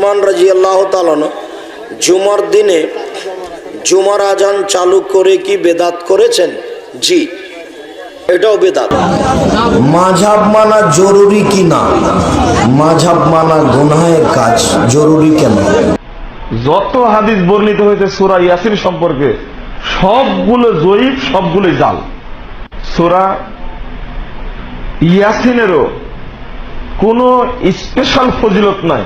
উসমান রাজি আল্লাহ তালন জুমার দিনে জুমার আজান চালু করে কি বেদাত করেছেন? জি এটাও বেদাত। মাঝাব মানা জরুরি কি না? মাঝাব মানা গুনাহের কাজ জরুরি কেন? যত হাদিস বর্ণিত হয়েছে সুরা ইয়াসিন সম্পর্কে সবগুলো জয়ীফ সবগুলো জাল। সুরা ইয়াসিনেরও কোনো স্পেশাল ফজিলত নাই।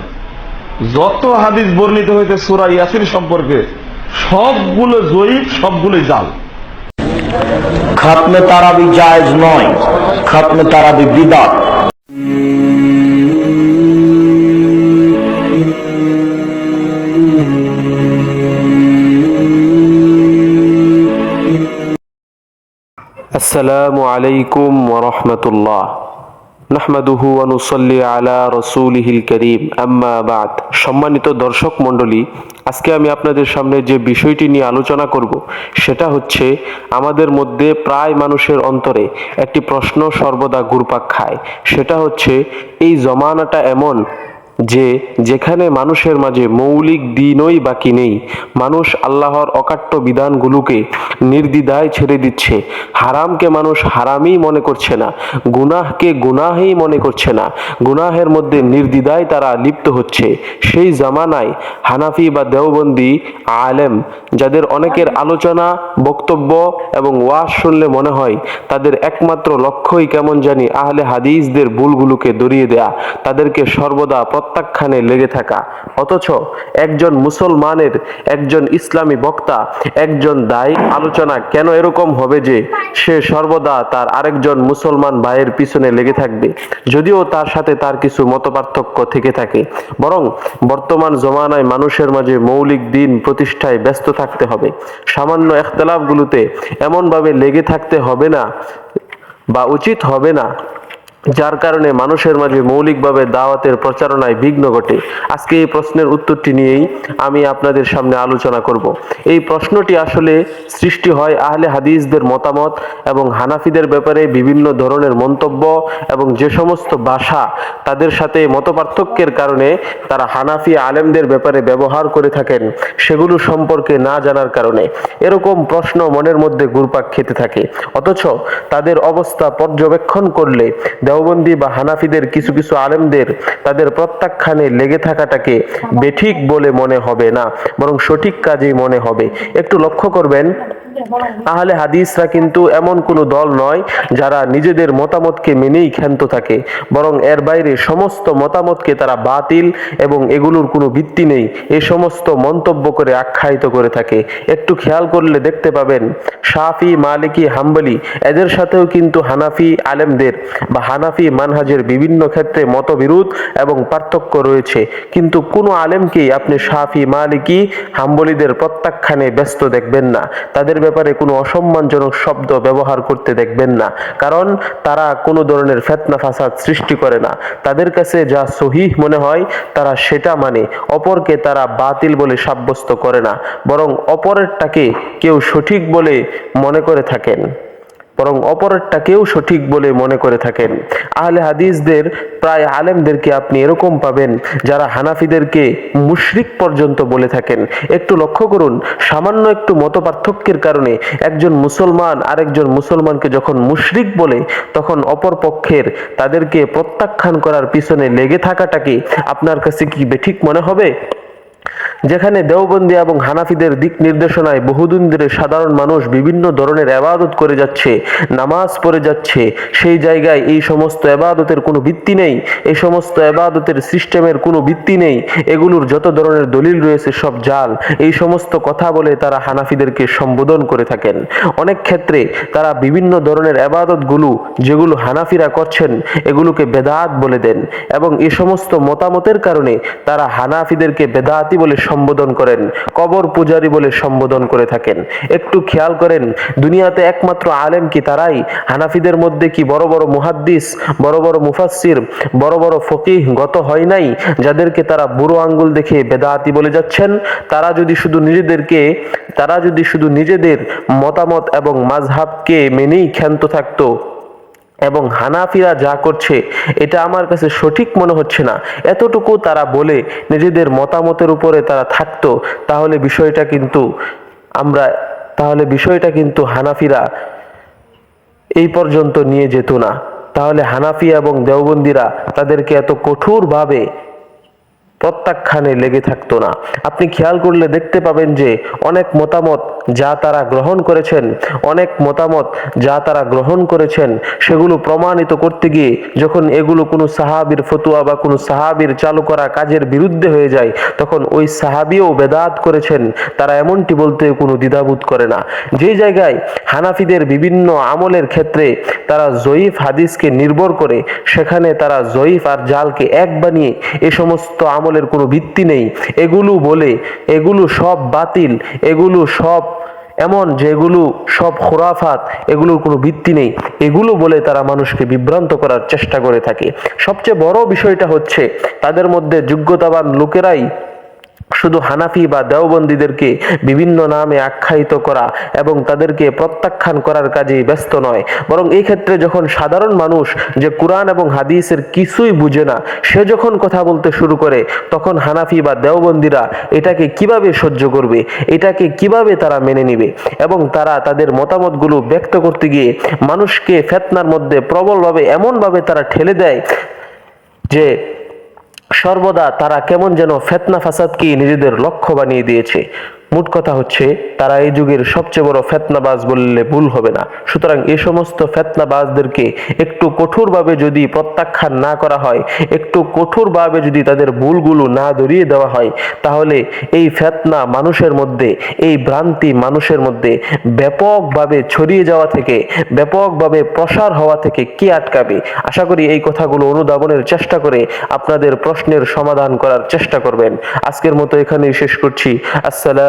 যত হাদিস বর্ণিত হয়েছে সুরা ইয়াসিন সম্পর্কে সবগুলো জয়ীফ সবগুলো জাল। খতমে তারাবি জায়েজ নয় খতমে তারাবি বিদাত। আসসালামু আলাইকুম ওরহমতুল্লাহ নাহমাদুহু অনুসল্লি আলা রসুলিহিল করিম। আম্মা বাদ। সম্মানিত দর্শক মণ্ডলী, আজকে আমি আপনাদের সামনে যে বিষয়টি নিয়ে আলোচনা করব, সেটা হচ্ছে আমাদের মধ্যে প্রায় মানুষের অন্তরে একটি প্রশ্ন সর্বদা ঘুরপাক খায়। সেটা হচ্ছে, এই জমানাটা এমন যে যেখানে মানুষের মাঝে মৌলিক দিনই বাকি নেই, মানুষ আল্লাহর অকাট্য বিধানগুলোকে নির্দ্বিধায় ছেড়ে দিচ্ছে। হারামকে মানুষ হারামই মনে করছে না, গুনাহকে গুনাহই মনে করছে না। গুনাহের মধ্যে নির্দ্বিধায় তারা লিপ্ত হচ্ছে। সেই জামানায় হানাফি বা দেওবন্দি আলেম, যাদের অনেকের আলোচনা, বক্তব্য এবং ওয়াজ শুনলে মনে হয়, তাদের একমাত্র লক্ষ্যই কেমন জানি আহলে হাদিসদের ভুলগুলোকে দরিয়ে দেয়া। তাদেরকে সর্বদা প্রত্যাখ্যানে লেগে থাকা। অথচ একজন মুসলমানের একজন ইসলামী বক্তা, একজন দায়ী আলোচনা কেন এরকম হবে যে সে সর্বদা তার আরেকজন মুসলমান ভাইয়ের পিছনে লেগে থাকবে? যদিও তার সাথে তার কিছু মতপার্থক্য থেকে থাকে। বরং বর্তমান জমানায় মানুষের মাঝে মৌলিক দিন প্রতিষ্ঠায় ব্যস্ত থাকতে হবে। সামান্য এখতলাফগুলোতে এমনভাবে লেগে থাকতে হবে না বা উচিত হবে না। যার কারণে মানুষের মাঝে মৌলিকভাবে দাওয়াতের প্রচারণায় বিঘ্ন ঘটে। আজকে এই প্রশ্নের উত্তরটি নিয়েই আমি আপনাদের সামনে আলোচনা করব। এই প্রশ্নটি আসলে সৃষ্টি হয় আহলে হাদিসদের মতামত এবং হানাফিদের ব্যাপারে বিভিন্ন ধরনের মন্তব্য এবং যে সমস্ত ভাষা তাদের সাথে মতপার্থক্যের কারণে তারা হানাফি আলেমদের ব্যাপারে ব্যবহার করে থাকেন, সেগুলো সম্পর্কে না জানার কারণে। এরকম প্রশ্ন মনের মধ্যে ঘুরপাক খেতে থাকে। অথচ তাদের অবস্থা পর্যবেক্ষণ করলে দেওবন্দি বা হানাফিদের কিছু কিছু আলেমদের তাদের প্রত্যাখ্যানে লেগে থাকাটাকে বেঠিক বলে মনে হবে না, বরং সঠিক কাজেই মনে হবে। একটু লক্ষ্য করবেন আহলে হাদিসরা কিন্তু এমন কোনো দল নয় যারা নিজেদের মতামতকে মেনেই ক্ষান্ত থাকে, বরং এর বাইরে সমস্ত মতামতকে তারা বাতিল এবং এগুলোর কোনো ভিত্তি নেই। এই সমস্ত মন্তব্য করে আখ্যায়িত করে থাকে। একটু খেয়াল করলে দেখতে পাবেন, শাফি, মালিকি, হাম্বলি এদের সাথেও কিন্তু হানাফি আলেমদের বা হানাফি মানহাজের বিভিন্ন ক্ষেত্রে মতবিরোধ এবং পার্থক্য রয়েছে। কিন্তু কোনো আলেমকেই আপনি শাফি, মালিকি, হাম্বলিদের প্রত্যাখ্যানে ব্যস্ত দেখবেন না। তাদের ব্যাপারে কোনো অসম্মানজনক শব্দ ব্যবহার করতে দেখবেন না। কারণ তারা কোনো ধরনের ফেতনা ফাসাদ সৃষ্টি করে না। তাদের কাছে যা সহিহ মনে হয়, তারা সেটা মানে অপরকে তারা বাতিল বলে সাব্যস্ত করে না, বরং অপরেরটাকে কেউ সঠিক বলে মনে করে থাকেন। বরং অপরেরটাকেও সঠিক বলে মনে করে থাকেন। আহলে হাদিসদের, প্রায় আলেমদেরকে আপনি এরকম পাবেন যারা হানাফিদেরকে মুশরিক পর্যন্ত বলে থাকেন। একটু লক্ষ্য করুন, সামান্য একটু মত পার্থক্যের কারণে একজন মুসলমান আরেকজন মুসলমানকে যখন মুশরিক বলে, তখন অপর পক্ষের তাদেরকে প্রত্যাখ্যান করার পিছনে লেগে থাকাটাকে আপনার কাছে কি বেঠিক মনে হবে? যেখানে দেওবন্দি এবং হানাফিদের দিক নির্দেশনায় বহুদিন ধরে সাধারণ মানুষ বিভিন্ন ধরনের আবাদত করে যাচ্ছে, নামাজ পড়ে যাচ্ছে, সেই জায়গায় এই সমস্ত আবাদতের কোনো ভিত্তি নেই এই সমস্ত আবাদতের সিস্টেমের কোনো ভিত্তি নেই, এগুলোর যত ধরনের দলিল রয়েছে সব জাল, এই সমস্ত কথা বলে তারা হানাফিদেরকে সম্বোধন করে থাকেন। অনেক ক্ষেত্রে তারা বিভিন্ন ধরনের আবাদতগুলো যেগুলো হানাফিরা করছেন, এগুলোকে বেদাত বলে দেন এবং এ সমস্ত মতামতের কারণে তারা হানাফিদেরকে বেদাতি বলে সম্বোধন করেন, কবর পূজারী বলে সম্বোধন করে থাকেন। একটু খেয়াল করেন, দুনিয়াতে একমাত্র আলেম কি তারাই? হানাফিদের মধ্যে কি বড় বড় মুহাদ্দিস, বড় বড় মুফাসসির, বড় বড় ফকিহ গত হয় নাই, যাদেরকে তারা বুড়ো আঙ্গুল দেখে বেদাহাতি বলে যাচ্ছেন? তারা যদি শুধু নিজেদেরকে, তারা যদি শুধু নিজেদের মতামত এবং মাঝহাবকে মেনেই ক্ষান্ত থাকতো এবং হানাফিরা যা করছে, এটা আমার কাছে সঠিক মনে হচ্ছে না। এতটুকু তারা বলে, নিজেদের মতামতের উপরে তারা থাকতো, তাহলে বিষয়টা কিন্তু আমরা, তাহলে বিষয়টা কিন্তু হানাফিরা এই পর্যন্ত নিয়ে যেত না। তাহলে হানাফি এবং দেওবন্দিরা তাদেরকে এত কঠোরভাবে প্রত্যাখ্যানে লেগে থাকতো না। আপনি খেয়াল করলে দেখতে পাবেন যে, অনেক মতামত যা তারা গ্রহণ করেছেন, অনেক মতামত যা তারা গ্রহণ করেছেন, সেগুলো প্রমাণিত করতে গিয়ে যখন এগুলো কোনো সাহাবির ফতুয়া বা কোনো সাহাবির চালু করা কাজের বিরুদ্ধে হয়ে যায়, তখন ওই সাহাবিও বেদাত করেছেন। তারা এমনটি বলতে কোনো দ্বিধাবোধ করে না। যে জায়গায় হানাফিদের বিভিন্ন আমলের ক্ষেত্রে তারা জয়ীফ হাদিসকে নির্ভর করে, সেখানে তারা জয়ীফ আর জালকে এক বানিয়ে এ সমস্ত আমলের কোনো ভিত্তি নেই। এগুলো বলে, এগুলো সব বাতিল, এগুলো সব এমন যেগুলো সব খোরাফাত, এগুলোর কোনো ভিত্তি নেই। এগুলো বলে তারা মানুষকে বিভ্রান্ত করার চেষ্টা করে থাকে। সবচেয়ে বড় বিষয়টা হচ্ছে, তাদের মধ্যে যোগ্যতাবান লোকেরাই শুধু হানাফি বা দেওবন্দীদেরকে বিভিন্ন নামে আখ্যায়িত করা এবং তাদেরকে প্রত্যাখ্যান করার কাজে ব্যস্ত নয়। বরং এই ক্ষেত্রে যখন সাধারণ মানুষ যে কোরআন এবং হাদিসের কিছুই বুঝে না, সে যখন কথা বলতে শুরু করে, তখন হানাফি বা দেওবন্দীরা এটাকে কীভাবে সহ্য করবে, এটাকে কীভাবে তারা মেনে নিবে এবং তারা তাদের মতামতগুলো ব্যক্ত করতে গিয়ে মানুষকে ফেতনার মধ্যে প্রবলভাবে এমনভাবে তারা ঠেলে দেয় যে সর্বদা তারা কেমন যেন ফেতনা ফাসাদকে নিজেদের লক্ষ্য বানিয়ে দিয়েছে। মোট কথা হচ্ছে, তারা এই যুগের সবচেয়ে বড় ফেতনাবাজ বললে ভুল হবে না। সুতরাং এ সমস্ত ফেতনাবাজদেরকে একটু কঠোরভাবে যদি প্রত্যাখ্যান না করা হয়, একটু কঠোরভাবে যদি তাদের ভুলগুলো না ধরিয়ে দেওয়া হয়, তাহলে এই ফেতনা মানুষের মধ্যে, এই ভ্রান্তি মানুষের মধ্যে ব্যাপকভাবে ছড়িয়ে যাওয়া থেকে, ব্যাপকভাবে প্রসার হওয়া থেকে কে আটকাবে? আশা করি এই কথাগুলো অনুধাবনের চেষ্টা করে আপনাদের প্রশ্নের সমাধান করার চেষ্টা করবেন। আজকের মতো এখানেই শেষ করছি।